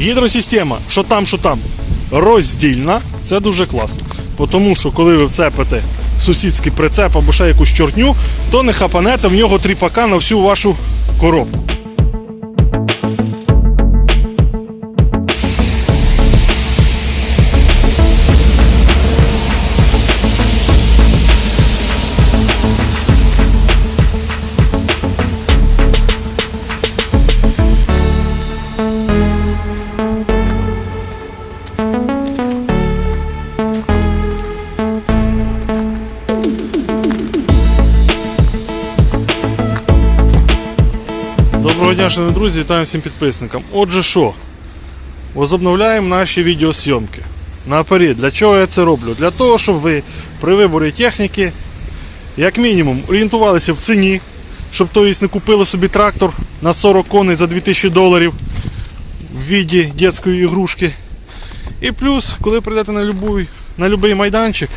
Гідросистема, що там, що там, роздільна, це дуже класно. Тому що коли ви вцепите сусідський прицеп або ще якусь чортню, то не хапанете в нього тріпака на всю вашу коробку. Доброго дня, шановні друзі, вітаю всім підписникам. Отже, що? Возобновляємо наші відеосйомки. Наперед, для чого я це роблю? Для того, щоб ви при виборі техніки, як мінімум, орієнтувалися в ціні, щоб то не купили собі трактор на 40 коней за 2000 доларів в віді дитячої ігрушки. І плюс, коли прийдете на любий, на любий майданчик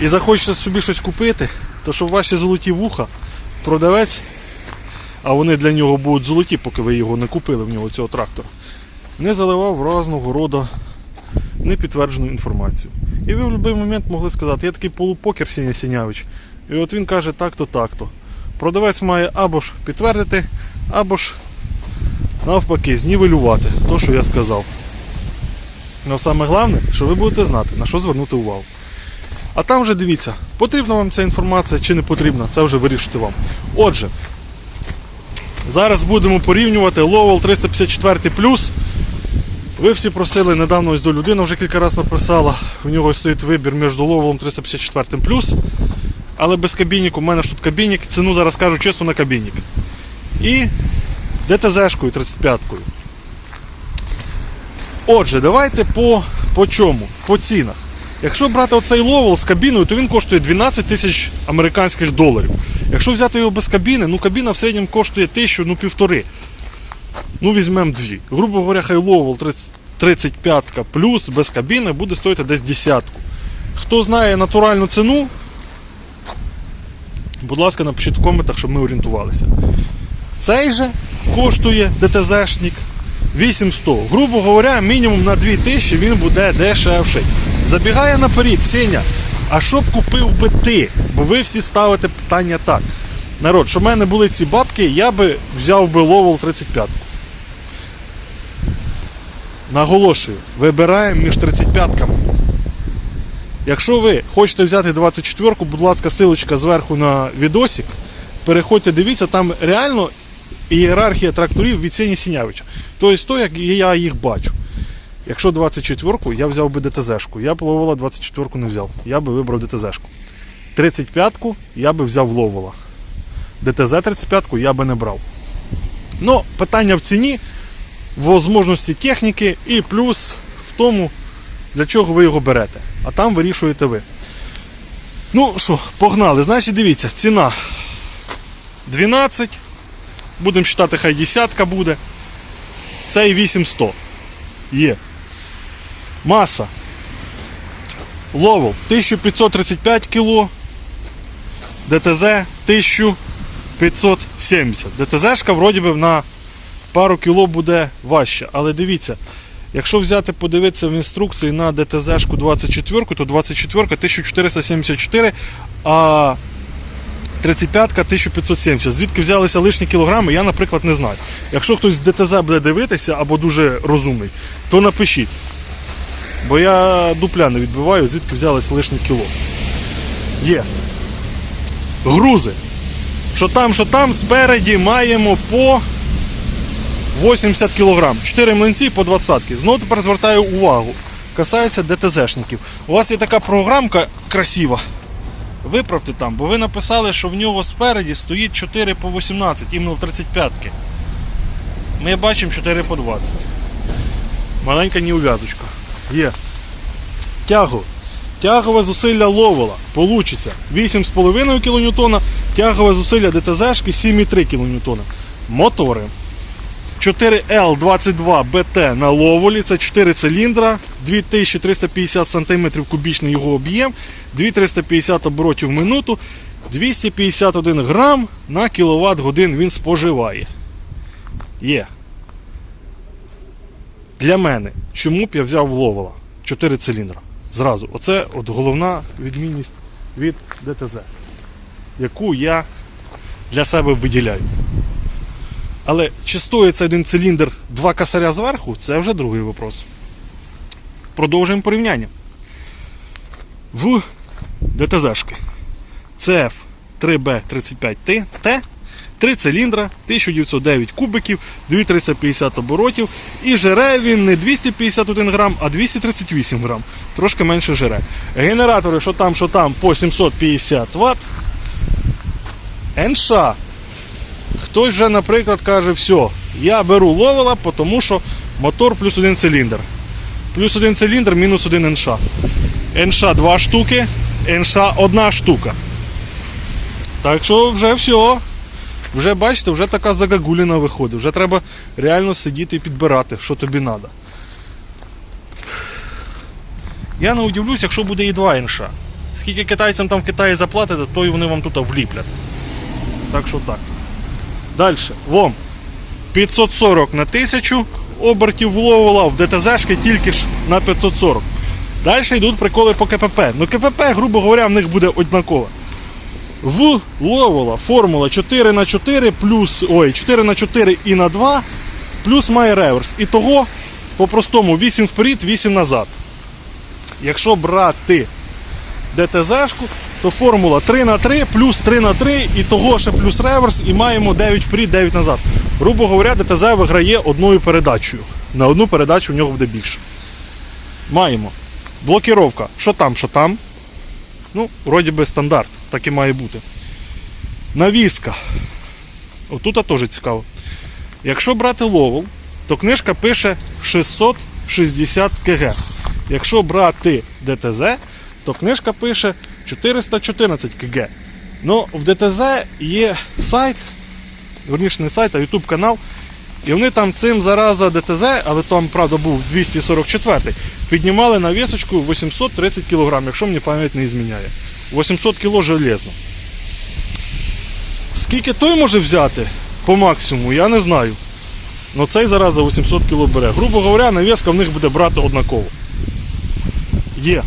і захочете собі щось купити, то щоб ваші золоті вуха продавець а вони для нього будуть золоті, поки ви його не купили в нього цього трактора. Не заливав різного роду непідтверджену інформацію. І ви в будь-який момент могли сказати, я такий полупокер Сіня Сінявич. І от він каже так-то, так-то. Продавець має або ж підтвердити, або ж навпаки знівелювати те, що я сказав. Але саме головне, що ви будете знати, на що звернути увагу. А там вже дивіться, потрібна вам ця інформація чи не потрібна, це вже вирішити вам. Отже, Зараз будемо порівнювати Lowell 354 Ви всі просили недавно ось до людини, вже кілька разів написала. У нього стоїть вибір між Lowell 354 але без кабініку. У мене ж тут кабінік, ціну зараз кажу чесно на кабінік. І ДТЗ-шкою 35-кою. Отже, давайте по, по чому? По цінах. Якщо брати оцей ловел з кабіною, то він коштує 12 тисяч американських доларів. Якщо взяти його без кабіни, ну кабіна в середньому коштує тисячу, ну півтори. Ну візьмемо дві. Грубо говоря, хай ловел 35 плюс без кабіни буде стоїти десь десятку. Хто знає натуральну ціну, будь ласка, напишіть в коментах, щоб ми орієнтувалися. Цей же коштує ДТЗшник 800. Грубо говоря, мінімум на 2000 він буде дешевший. Забігає наперед, Сеня, а що б купив би ти? Бо ви всі ставите питання так. Народ, щоб в мене були ці бабки, я би взяв би Ловел 35. Наголошую, вибираємо між 35-ками. Якщо ви хочете взяти 24-ку, будь ласка, силочка зверху на відосик. Переходьте, дивіться, там реально ієрархія тракторів від Сені Сінявича. Тобто, то, як я їх бачу. Якщо 24-ку, я взяв би ДТЗ-шку. Я б Ловола 24-ку не взяв. Я би вибрав ДТЗ-шку. 35-ку я би взяв Ловола. ДТЗ-35-ку я би не брав. Ну, питання в ціні, в можливості техніки і плюс в тому, для чого ви його берете. А там вирішуєте ви. Ну що, погнали. Значить, дивіться, ціна 12. Будемо вважати, хай десятка буде. Це і 8100. Є. Маса. Ловел 1535 кг. ДТЗ 1570. ДТЗшка вроді би на пару кіло буде важче. Але дивіться, якщо взяти подивитися в інструкції на ДТЗшку 24, то 24 1474, а 35-ка 1570. Звідки взялися лишні кілограми, я, наприклад, не знаю. Якщо хтось з ДТЗ буде дивитися або дуже розумний, то напишіть. Бо я дупля не відбиваю, звідки взялися лишні кіло. Є. Грузи. Що там, що там, спереді маємо по 80 кг. 4 млинці по 20 Знову тепер звертаю увагу. Касається ДТЗшників. У вас є така програмка красива. Виправте там, бо ви написали, що в нього спереді стоїть 4 по 18, іменно в 35-ки. Ми бачимо 4 по 20. Маленька неув'язочка. Є. Тяго. Тягове зусилля ловола. Получиться 8,5 кН, тягове зусилля ДТЗшки 7,3 кН. Мотори. 4L22BT на ловолі, це 4 циліндра, 2350 см кубічний його об'єм, 2350 оборотів в минуту, 251 грам на кіловат годин він споживає. Є. Для мене, чому б я взяв Ловела 4 циліндра? Зразу. Оце от головна відмінність від ДТЗ, яку я для себе виділяю. Але чи стоїть цей один циліндр два косаря зверху, це вже другий вопрос. Продовжуємо порівняння. В ДТЗшки CF 3B35T 3 циліндра, 1909 кубиків, 2350 оборотів. І жере він не 251 грам, а 238 грам. Трошки менше жере. Генератори, що там, що там, по 750 Вт. НШ. Хтось вже, наприклад, каже, все, я беру ловела, тому що мотор плюс один циліндр. Плюс один циліндр, мінус один НШ. НШ 2 штуки, НШ 1 штука. Так що вже все. Вже бачите, вже така загагуліна виходить. Вже треба реально сидіти і підбирати, що тобі треба. Я не удивлюсь, якщо буде і 2 НШ. Скільки китайцям там в Китаї заплатите, то і вони вам тут вліплять. Так що так. Далі. Вом. 540 на 1000 обертів вловила, в ДТЗшки тільки ж на 540. Далі йдуть приколи по КПП. Ну КПП, грубо говоря, в них буде однакове. В Ловола формула 4 на 4 плюс. Ой, 4 на 4 і на 2 плюс має реверс. І того по-простому 8 вперед, 8 назад. Якщо брати ДТЗшку, то формула 3 на 3 плюс 3 на 3 і того ще плюс реверс, і маємо 9 вперед, 9 назад. Грубо говоря, ДТЗ виграє одною передачею. На одну передачу в нього буде більше. Маємо. Блокіровка. Що там, що там. Ну, вроді би стандарт, так і має бути. Навіска. Отут теж цікаво. Якщо брати ловол, то книжка пише 660 кг. Якщо брати ДТЗ, то книжка пише 414 кг. Ну, в ДТЗ є сайт, верніше не сайт, а YouTube канал. І вони там цим зараза ДТЗ, але там, правда, був 244 піднімали на вісочку 830 кг, якщо мені пам'ять не зміняє. 800 кг железно. Скільки той може взяти по максимуму, я не знаю. Но цей зараз за 800 кг бере. Грубо говоря, навіска в них буде брати однаково. Є.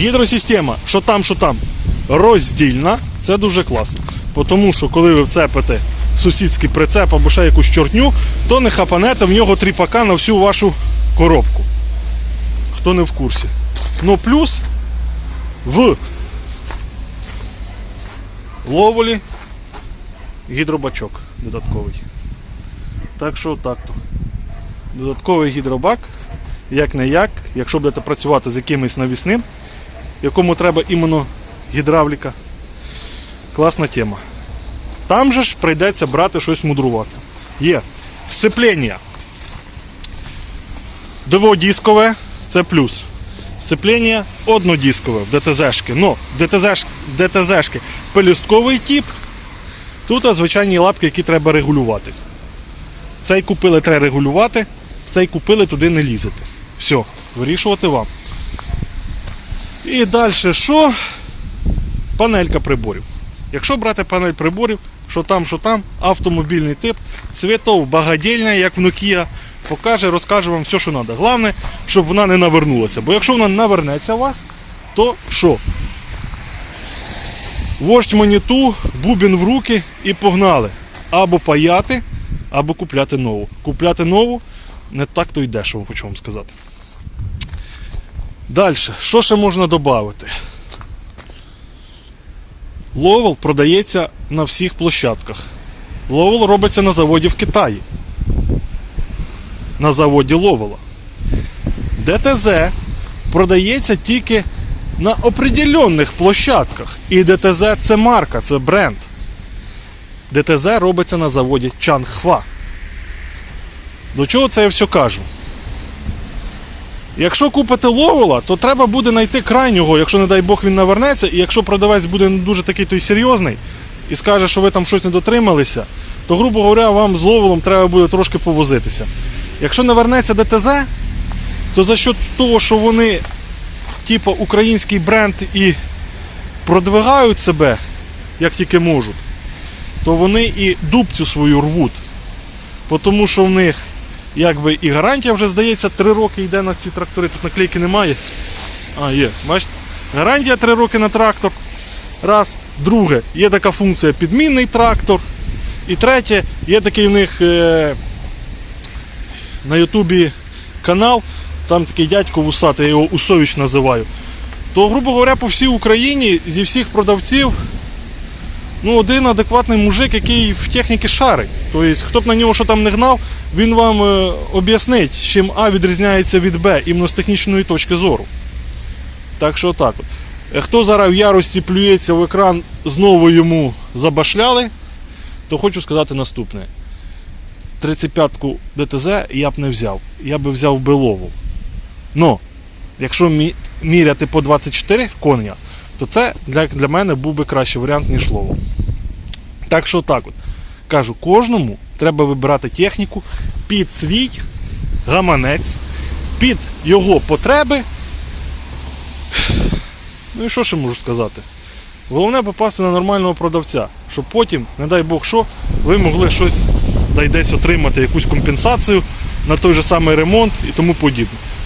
Гідросистема, що там, що там, роздільна, це дуже класно. Тому що коли ви вцепите сусідський прицеп або ще якусь чортню, то не хапанете в нього тріпака на всю вашу коробку. Хто не в курсі. Ну плюс в ловолі гідробачок додатковий. Так що так то. Додатковий гідробак, як не як, якщо будете працювати з якимось навісним, якому треба іменно гідравліка. Класна тема. Там же ж прийдеться брати щось мудрувати. Є сцеплення. Дводіскове це плюс. Сцеплення однодіскове в ДТЗшки. Ну, ДТЗ, ДТЗшки пелюстковий тип. Тут звичайні лапки, які треба регулювати. Цей купили, треба регулювати, цей купили, туди не лізете. Все, вирішувати вам. І далі що? Панелька приборів. Якщо брати панель приборів, що там, що там, автомобільний тип, цвітов багадільня, як в Nokia, покаже, розкаже вам все, що треба. Головне, щоб вона не навернулася. Бо якщо вона навернеться у вас, то що? Вождь моніту, бубін в руки і погнали. Або паяти, або купляти нову. Купляти нову не так то й дешево, хочу вам сказати. Далі, що ще можна додати? Ловел продається на всіх площадках. Ловел робиться на заводі в Китаї. На заводі Ловела. ДТЗ продається тільки на определенних площадках. І ДТЗ це марка, це бренд. ДТЗ робиться на заводі Чангхва. До чого це я все кажу? Якщо купите ловола, то треба буде знайти крайнього, якщо, не дай Бог, він навернеться, і якщо продавець буде дуже такий той серйозний і скаже, що ви там щось не дотрималися, то, грубо говоря, вам з ловолом треба буде трошки повозитися. Якщо навернеться ДТЗ, то за що того, що вони, типу, український бренд і продвигають себе, як тільки можуть, то вони і дубцю свою рвуть. Тому що в них якби і гарантія вже здається 3 роки йде на ці трактори. Тут наклейки немає. А, є, бачите? Гарантія 3 роки на трактор. Раз. Друге, є така функція підмінний трактор. І третє, є такий в них е, на Ютубі канал, там такий дядько вусатий, я його Усович називаю. То, грубо говоря, по всій Україні зі всіх продавців ну, один адекватний мужик, який в техніці шарить. Тобто, хто б на нього що там не гнав, він вам е, об'яснить, чим А відрізняється від Б, іменно з технічної точки зору. Так що так. Е, Хто зараз в ярості плюється в екран, знову йому забашляли, то хочу сказати наступне. 35-ку ДТЗ я б не взяв. Я би взяв Белову. Ну, якщо міряти по 24 коня, то це для, для мене був би кращий варіант, ніж Лово. Так що так от. Кажу, кожному треба вибирати техніку під свій гаманець, під його потреби. Ну і що ще можу сказати? Головне попасти на нормального продавця, щоб потім, не дай Бог що, ви могли щось дай десь отримати, якусь компенсацію на той же самий ремонт і тому подібне.